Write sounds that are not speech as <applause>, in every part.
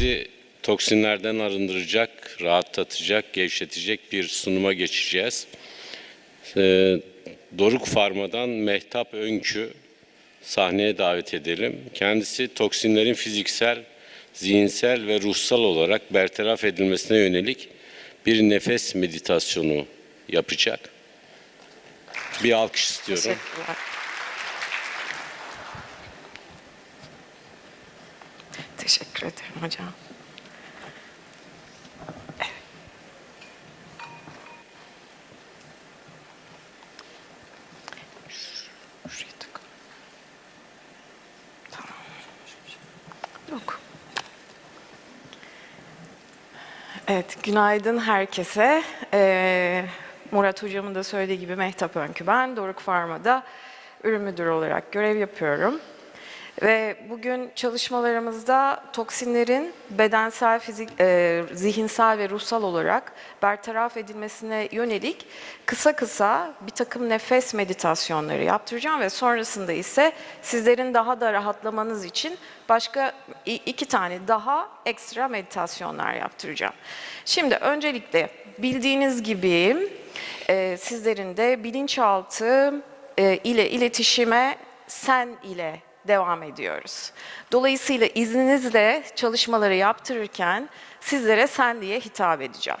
sizi toksinlerden arındıracak, rahatlatacak, gevşetecek bir sunuma geçeceğiz. Ee, Doruk Farma'dan Mehtap Önkü sahneye davet edelim. Kendisi toksinlerin fiziksel, zihinsel ve ruhsal olarak bertaraf edilmesine yönelik bir nefes meditasyonu yapacak. Bir alkış istiyorum. Teşekkürler. Teşekkür ederim hocam. Evet. Evet, günaydın herkese. Ee, Murat Hocam'ın da söylediği gibi Mehtap Önkü ben. Doruk Farma'da ürün müdürü olarak görev yapıyorum. Ve bugün çalışmalarımızda toksinlerin bedensel, fizik, e, zihinsel ve ruhsal olarak bertaraf edilmesine yönelik kısa kısa bir takım nefes meditasyonları yaptıracağım ve sonrasında ise sizlerin daha da rahatlamanız için başka iki tane daha ekstra meditasyonlar yaptıracağım. Şimdi öncelikle bildiğiniz gibi e, sizlerin de bilinçaltı e, ile iletişime sen ile devam ediyoruz. Dolayısıyla izninizle çalışmaları yaptırırken sizlere sen diye hitap edeceğim.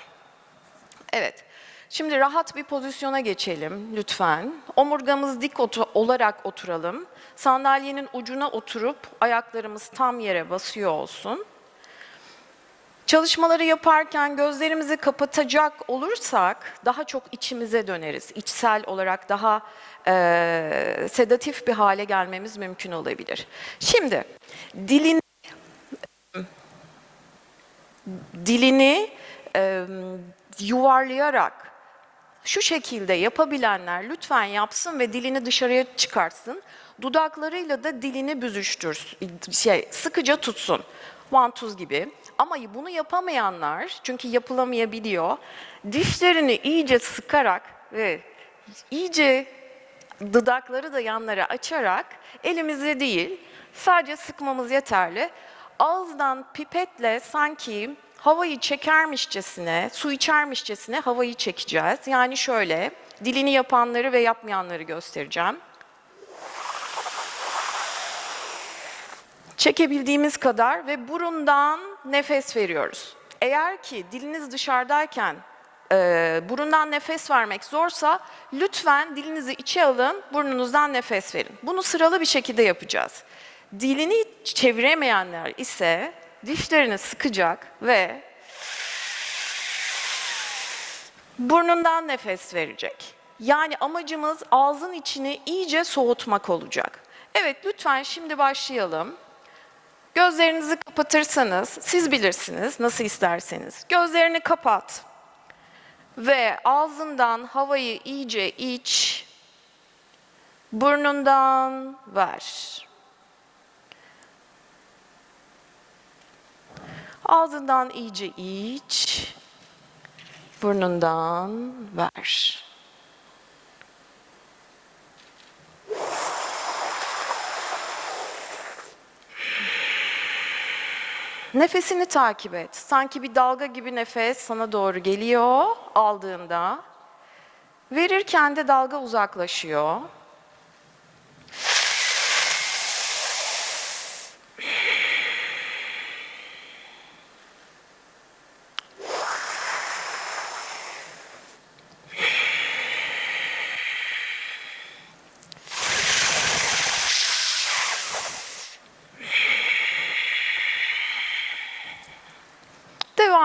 Evet. Şimdi rahat bir pozisyona geçelim lütfen. Omurgamız dik otu- olarak oturalım. Sandalyenin ucuna oturup ayaklarımız tam yere basıyor olsun. Çalışmaları yaparken gözlerimizi kapatacak olursak daha çok içimize döneriz. İçsel olarak daha eee, sedatif bir hale gelmemiz mümkün olabilir. Şimdi dilin dilini eee, yuvarlayarak şu şekilde yapabilenler lütfen yapsın ve dilini dışarıya çıkartsın. Dudaklarıyla da dilini büzüştürsün, şey, sıkıca tutsun. Vantuz gibi. Ama bunu yapamayanlar, çünkü yapılamayabiliyor, dişlerini iyice sıkarak ve iyice dudakları da yanlara açarak elimizle değil, sadece sıkmamız yeterli. Ağızdan pipetle sanki havayı çekermişçesine, su içermişçesine havayı çekeceğiz. Yani şöyle, dilini yapanları ve yapmayanları göstereceğim. Çekebildiğimiz kadar ve burundan nefes veriyoruz. Eğer ki diliniz dışarıdayken e, burundan nefes vermek zorsa lütfen dilinizi içe alın, burnunuzdan nefes verin. Bunu sıralı bir şekilde yapacağız. Dilini çeviremeyenler ise dişlerini sıkacak ve burnundan nefes verecek. Yani amacımız ağzın içini iyice soğutmak olacak. Evet lütfen şimdi başlayalım. Gözlerinizi kapatırsanız siz bilirsiniz nasıl isterseniz. Gözlerini kapat. Ve ağzından havayı iyice iç. Burnundan ver. Ağzından iyice iç. Burnundan ver. Nefesini takip et. Sanki bir dalga gibi nefes sana doğru geliyor aldığında. Verirken de dalga uzaklaşıyor.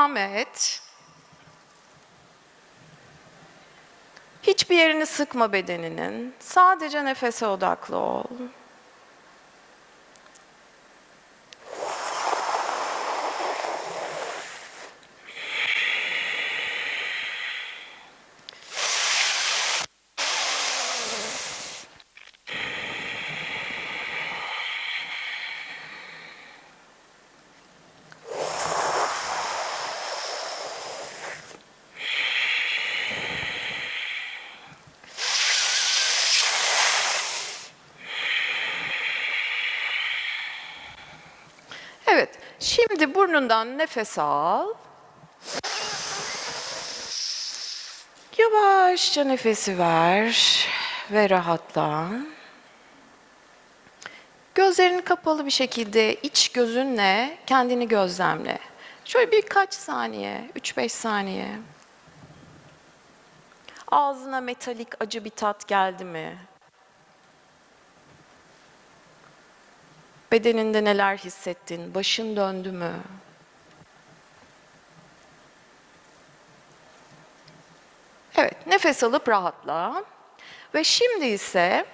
Devam et. Hiçbir yerini sıkma bedeninin. Sadece nefese odaklı ol. Evet, Şimdi burnundan nefes al. Yavaşça nefesi ver ve rahatla. Gözlerini kapalı bir şekilde iç gözünle kendini gözlemle. Şöyle birkaç saniye, 3-5 saniye. Ağzına metalik acı bir tat geldi mi? Bedeninde neler hissettin? Başın döndü mü? Evet, nefes alıp rahatla. Ve şimdi ise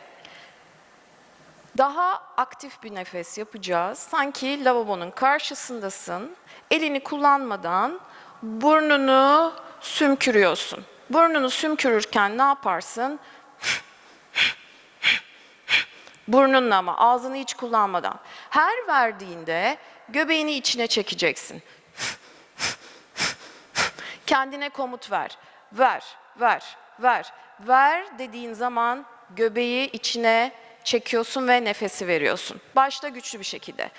daha aktif bir nefes yapacağız. Sanki lavabonun karşısındasın. Elini kullanmadan burnunu sümkürüyorsun. Burnunu sümkürürken ne yaparsın? Burnunla ama ağzını hiç kullanmadan. Her verdiğinde göbeğini içine çekeceksin. Kendine komut ver. Ver, ver, ver. Ver dediğin zaman göbeği içine çekiyorsun ve nefesi veriyorsun. Başta güçlü bir şekilde.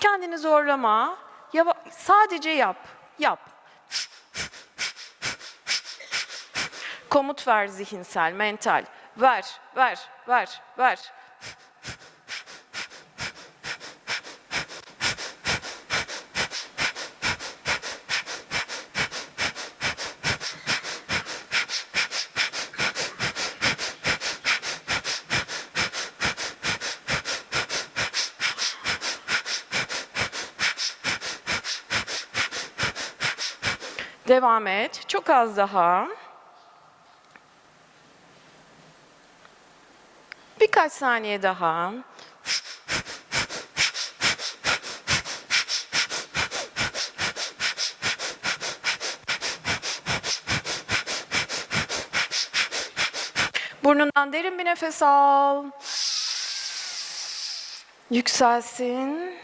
Kendini zorlama. Yava- sadece yap. Yap. Komut ver zihinsel, mental. Ver, ver, ver, ver. Devam et. Çok az daha. Birkaç saniye daha. Burnundan derin bir nefes al. Yükselsin.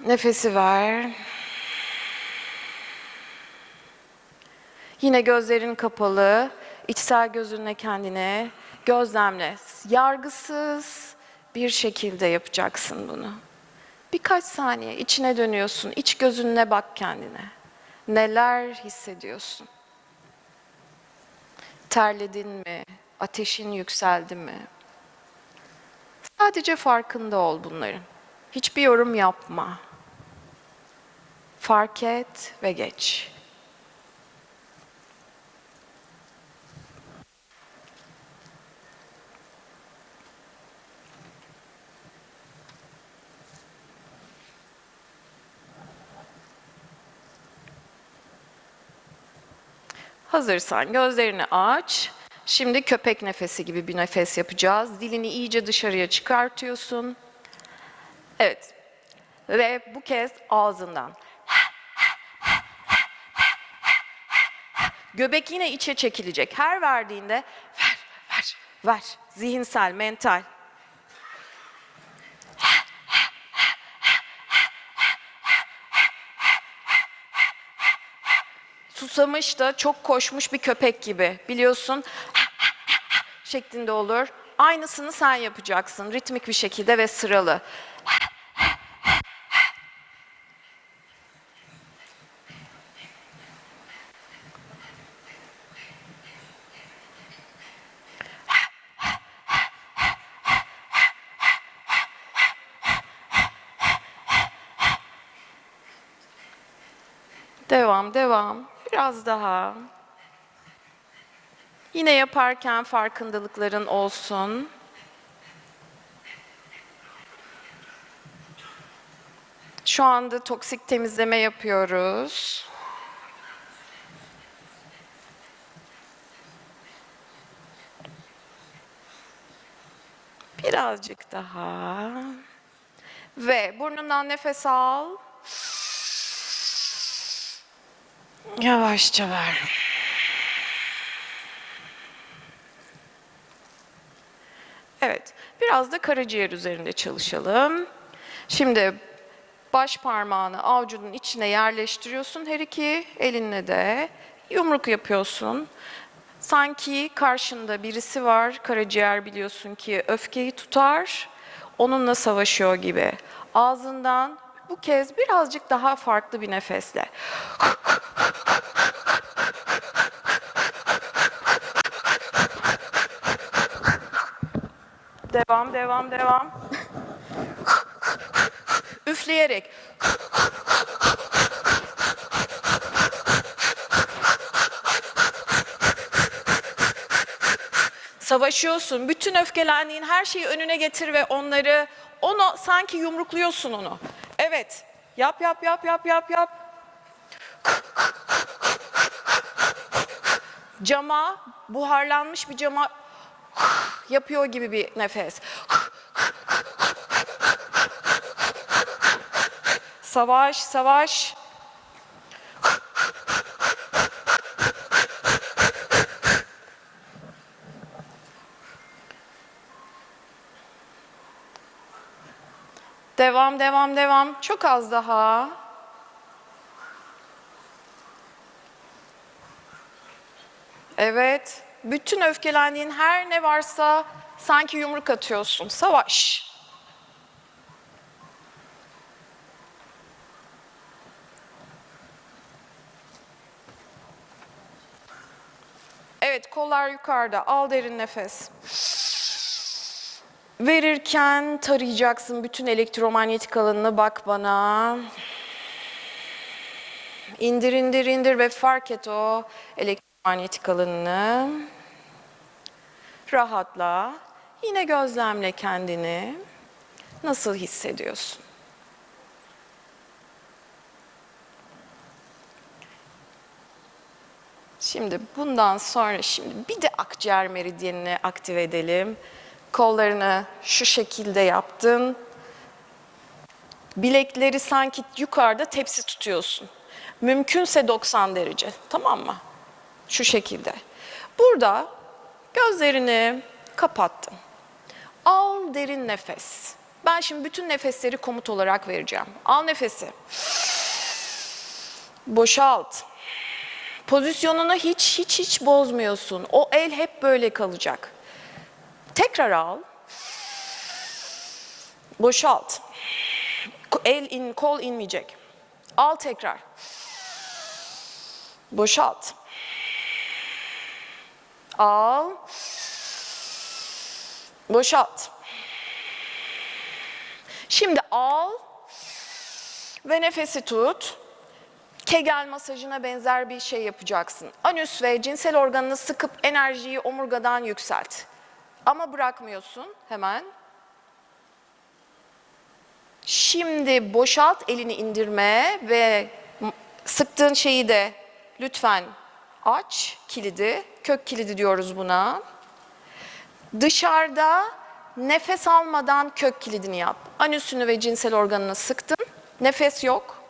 Nefesi ver. Yine gözlerin kapalı, içsel gözünle kendine gözlemle. Yargısız bir şekilde yapacaksın bunu. Birkaç saniye içine dönüyorsun, iç gözünle bak kendine. Neler hissediyorsun? Terledin mi? Ateşin yükseldi mi? Sadece farkında ol bunların. Hiçbir yorum yapma. Fark et ve geç. Hazırsan gözlerini aç. Şimdi köpek nefesi gibi bir nefes yapacağız. Dilini iyice dışarıya çıkartıyorsun. Evet. Ve bu kez ağzından. Göbek yine içe çekilecek. Her verdiğinde ver, ver, ver. Zihinsel, mental. Susamış da çok koşmuş bir köpek gibi. Biliyorsun <laughs> şeklinde olur. Aynısını sen yapacaksın ritmik bir şekilde ve sıralı. Devam, devam. Biraz daha. Yine yaparken farkındalıkların olsun. Şu anda toksik temizleme yapıyoruz. Birazcık daha. Ve burnundan nefes al. Yavaşça ver. Evet, biraz da karaciğer üzerinde çalışalım. Şimdi baş parmağını avucunun içine yerleştiriyorsun her iki elinle de yumruk yapıyorsun. Sanki karşında birisi var, karaciğer biliyorsun ki öfkeyi tutar, onunla savaşıyor gibi. Ağzından bu kez birazcık daha farklı bir nefesle. Devam, devam, devam. <laughs> Üfleyerek. Savaşıyorsun. Bütün öfkelendiğin her şeyi önüne getir ve onları onu sanki yumrukluyorsun onu. Evet. Yap yap yap yap yap yap. Cama, buharlanmış bir cama yapıyor gibi bir nefes. Savaş, savaş. Devam, devam, devam. Çok az daha. Evet. Bütün öfkelendiğin her ne varsa sanki yumruk atıyorsun. Savaş. Evet, kollar yukarıda. Al derin nefes. Verirken tarayacaksın bütün elektromanyetik alanını. Bak bana. İndir, indir, indir ve fark et o elektromanyetik alanını. Rahatla. Yine gözlemle kendini. Nasıl hissediyorsun? Şimdi bundan sonra şimdi bir de akciğer meridyenini aktive edelim. Kollarını şu şekilde yaptın. Bilekleri sanki yukarıda tepsi tutuyorsun. Mümkünse 90 derece. Tamam mı? Şu şekilde. Burada gözlerini kapattın. Al derin nefes. Ben şimdi bütün nefesleri komut olarak vereceğim. Al nefesi. Boşalt. Pozisyonunu hiç hiç hiç bozmuyorsun. O el hep böyle kalacak. Tekrar al. Boşalt. El in, kol inmeyecek. Al tekrar. Boşalt. Al. Boşalt. Şimdi al ve nefesi tut. Kegel masajına benzer bir şey yapacaksın. Anüs ve cinsel organını sıkıp enerjiyi omurgadan yükselt. Ama bırakmıyorsun hemen. Şimdi boşalt elini indirme ve sıktığın şeyi de lütfen aç kilidi. Kök kilidi diyoruz buna. Dışarıda nefes almadan kök kilidini yap. Anüsünü ve cinsel organını sıktın. Nefes yok.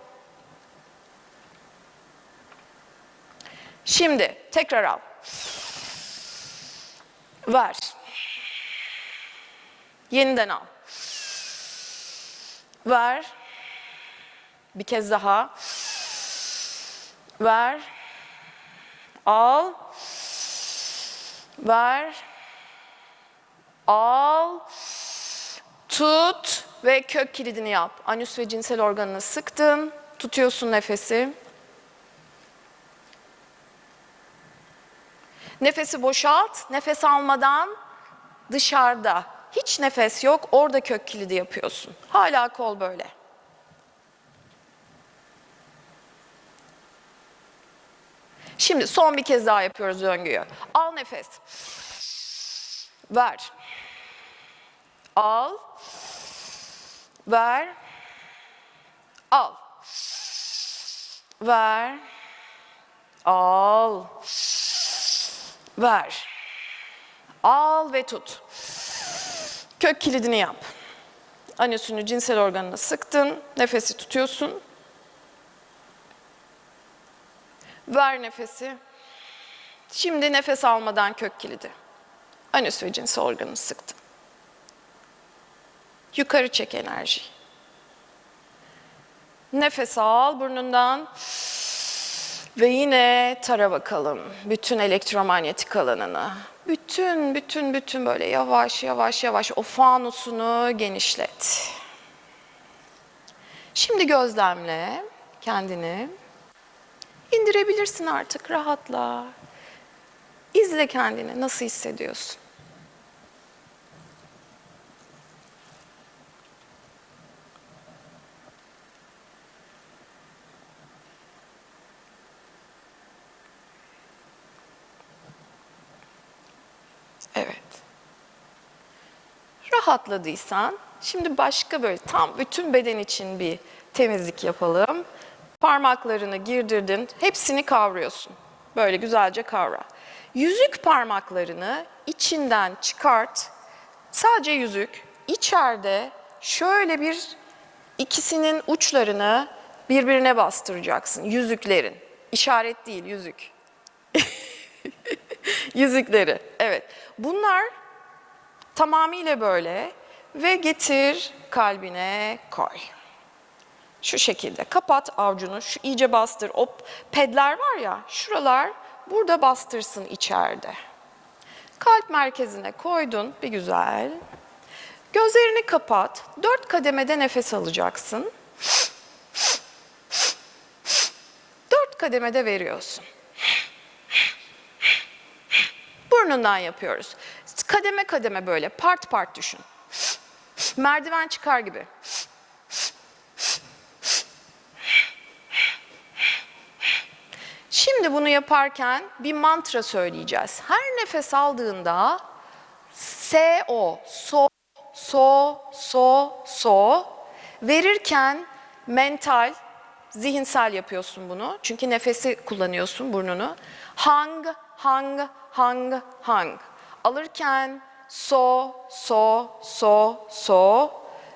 Şimdi tekrar al. Ver. Yeniden al. Ver. Bir kez daha. Ver. Al. Ver. Al. Tut ve kök kilidini yap. Anüs ve cinsel organını sıktın. Tutuyorsun nefesi. Nefesi boşalt. Nefes almadan dışarıda. Hiç nefes yok. Orada kök kilidi yapıyorsun. Hala kol böyle. Şimdi son bir kez daha yapıyoruz döngüyü. Al nefes. Ver. Al. Ver. Al. Ver. Al. Ver. Al ve tut. Kök kilidini yap. Anüsünü cinsel organına sıktın. Nefesi tutuyorsun. Ver nefesi. Şimdi nefes almadan kök kilidi. Anüs ve cinsel organını sıktın. Yukarı çek enerjiyi. Nefes al burnundan. Ve yine tara bakalım bütün elektromanyetik alanını. Bütün, bütün, bütün böyle yavaş yavaş yavaş o fanusunu genişlet. Şimdi gözlemle kendini. İndirebilirsin artık rahatla. İzle kendini nasıl hissediyorsun? Evet. Rahatladıysan şimdi başka böyle tam bütün beden için bir temizlik yapalım. Parmaklarını girdirdin, hepsini kavruyorsun. Böyle güzelce kavra. Yüzük parmaklarını içinden çıkart. Sadece yüzük. İçeride şöyle bir ikisinin uçlarını birbirine bastıracaksın. Yüzüklerin. İşaret değil, yüzük. <laughs> Yüzükleri. Evet. Bunlar tamamıyla böyle ve getir kalbine koy. Şu şekilde kapat avucunu, şu iyice bastır. O pedler var ya, şuralar burada bastırsın içeride. Kalp merkezine koydun bir güzel. Gözlerini kapat. Dört kademede nefes alacaksın. Dört kademede veriyorsun. Burnundan yapıyoruz. Kademe kademe böyle part part düşün. Merdiven çıkar gibi. Şimdi bunu yaparken bir mantra söyleyeceğiz. Her nefes aldığında S o so so so so verirken mental zihinsel yapıyorsun bunu. Çünkü nefesi kullanıyorsun burnunu. Hang hang hang hang. Alırken so so so so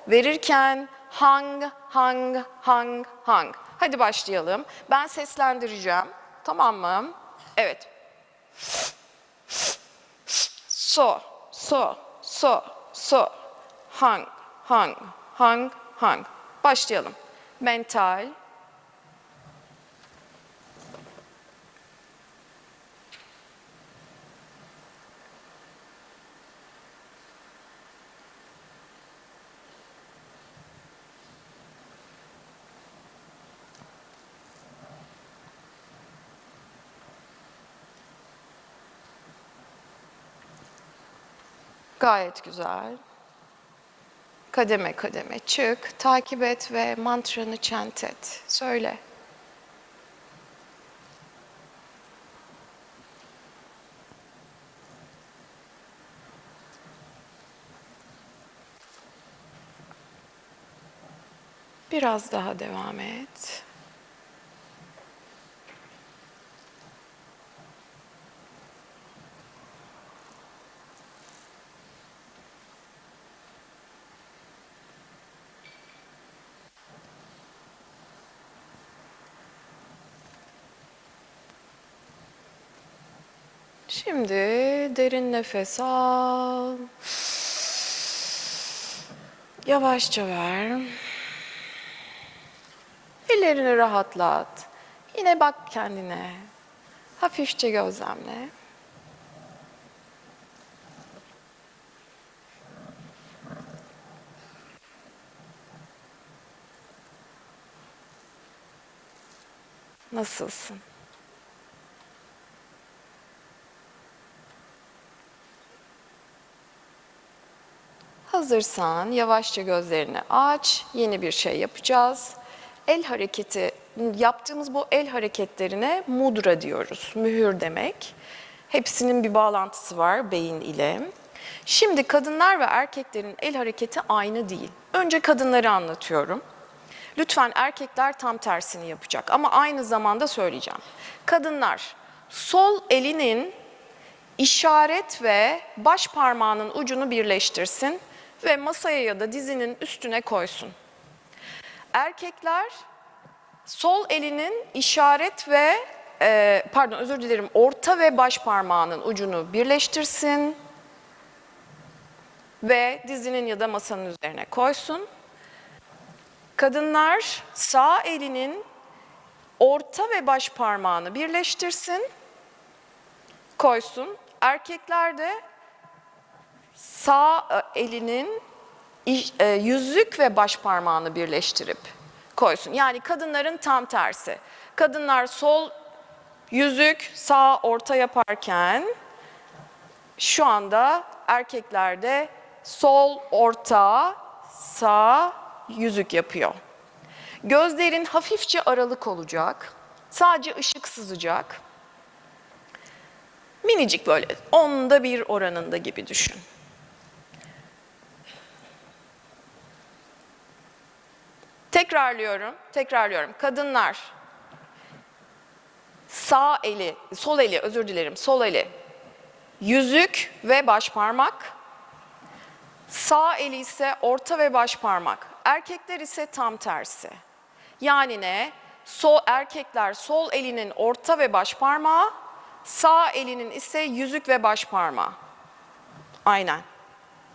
verirken hang hang hang hang. Hadi başlayalım. Ben seslendireceğim. Tamam mı? Evet. So, so, so, so. Hang, hang, hang, hang. Başlayalım. Mental. Gayet güzel. Kademe kademe çık, takip et ve mantranı chant et. Söyle. Biraz daha devam et. Şimdi derin nefes al. Yavaşça ver. Ellerini rahatlat. Yine bak kendine. Hafifçe gözlemle. Nasılsın? Hazırsan yavaşça gözlerini aç. Yeni bir şey yapacağız. El hareketi, yaptığımız bu el hareketlerine mudra diyoruz. Mühür demek. Hepsinin bir bağlantısı var beyin ile. Şimdi kadınlar ve erkeklerin el hareketi aynı değil. Önce kadınları anlatıyorum. Lütfen erkekler tam tersini yapacak ama aynı zamanda söyleyeceğim. Kadınlar sol elinin işaret ve baş parmağının ucunu birleştirsin ve masaya ya da dizinin üstüne koysun. Erkekler sol elinin işaret ve e, pardon özür dilerim orta ve baş parmağının ucunu birleştirsin ve dizinin ya da masanın üzerine koysun. Kadınlar sağ elinin orta ve baş parmağını birleştirsin, koysun. Erkekler de sağ e, elinin e, yüzük ve baş parmağını birleştirip koysun. Yani kadınların tam tersi. Kadınlar sol yüzük sağ orta yaparken şu anda erkeklerde sol orta sağ yüzük yapıyor. Gözlerin hafifçe aralık olacak. Sadece ışık sızacak. Minicik böyle onda bir oranında gibi düşün. Tekrarlıyorum, tekrarlıyorum. Kadınlar sağ eli, sol eli özür dilerim, sol eli yüzük ve baş parmak. Sağ eli ise orta ve baş parmak. Erkekler ise tam tersi. Yani ne? Sol erkekler sol elinin orta ve baş parmağı, sağ elinin ise yüzük ve baş parmağı. Aynen.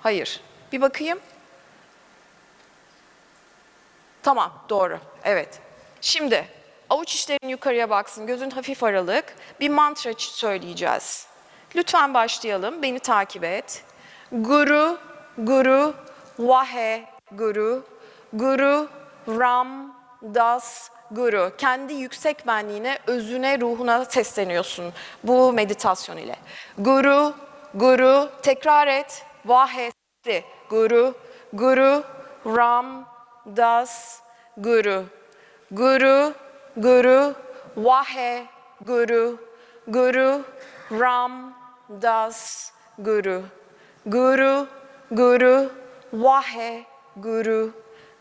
Hayır. Bir bakayım. Tamam, doğru. Evet. Şimdi avuç içlerin yukarıya baksın, gözün hafif aralık. Bir mantra söyleyeceğiz. Lütfen başlayalım, beni takip et. Guru, Guru, Vahe, Guru, Guru, Ram, Das, Guru. Kendi yüksek benliğine, özüne, ruhuna sesleniyorsun bu meditasyon ile. Guru, Guru, tekrar et. Vahe, Guru, Guru, Ram, Das, Guru. Guru, Guru, Vahe, Guru, Guru, Ram, Das, Guru. Guru, Guru, Vahe, Guru,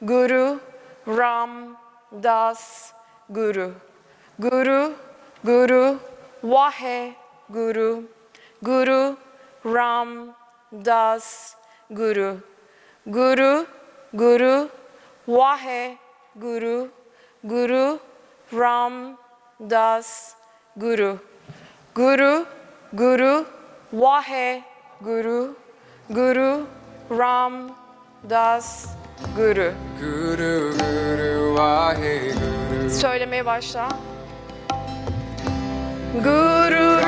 Guru, Ram, Das, Guru. Guru, Guru, Vahe, Guru, Guru, Ram, Das, Guru. Guru, Guru, Vahe, Guru, Guru, Ram, Das, Guru. Guru, Guru, Vahe, Guru, Guru, Ram, Das, Guru. Guru Guru Vaheguru Söylemeye başla. Guru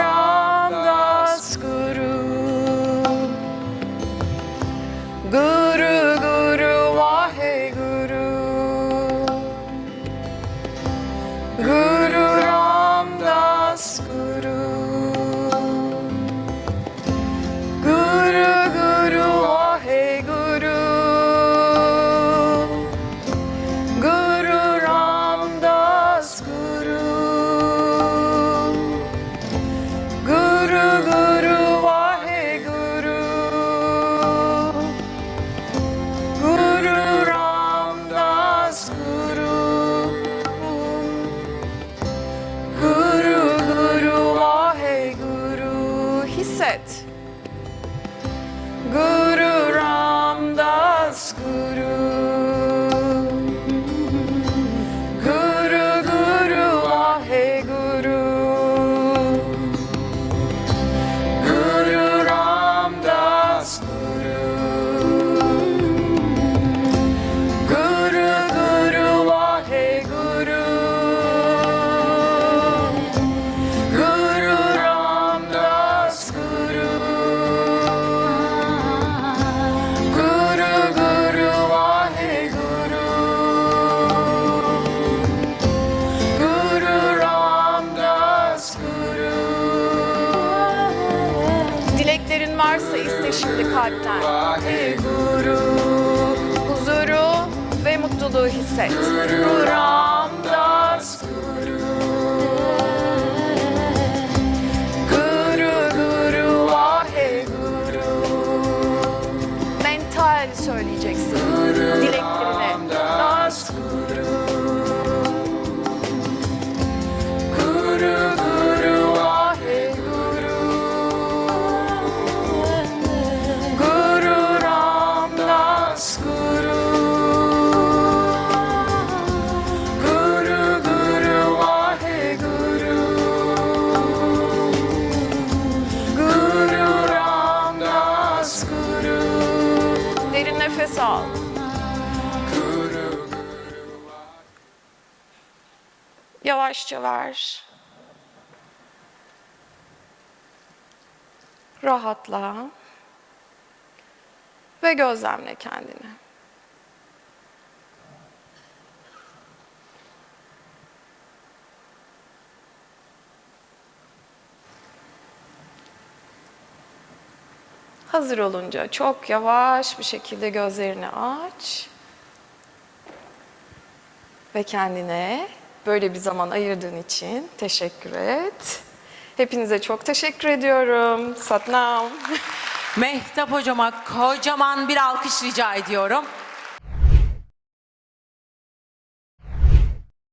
Guru. Hisset. Guru Ram Das. Guru kalpten. Guru. Huzuru ve mutluluğu hisset. Guru Yavaşça ver. Rahatla. Ve gözlemle kendini. Hazır olunca çok yavaş bir şekilde gözlerini aç. Ve kendine böyle bir zaman ayırdığın için teşekkür et. Hepinize çok teşekkür ediyorum. Satnam. <laughs> Mehtap hocama kocaman bir alkış rica ediyorum.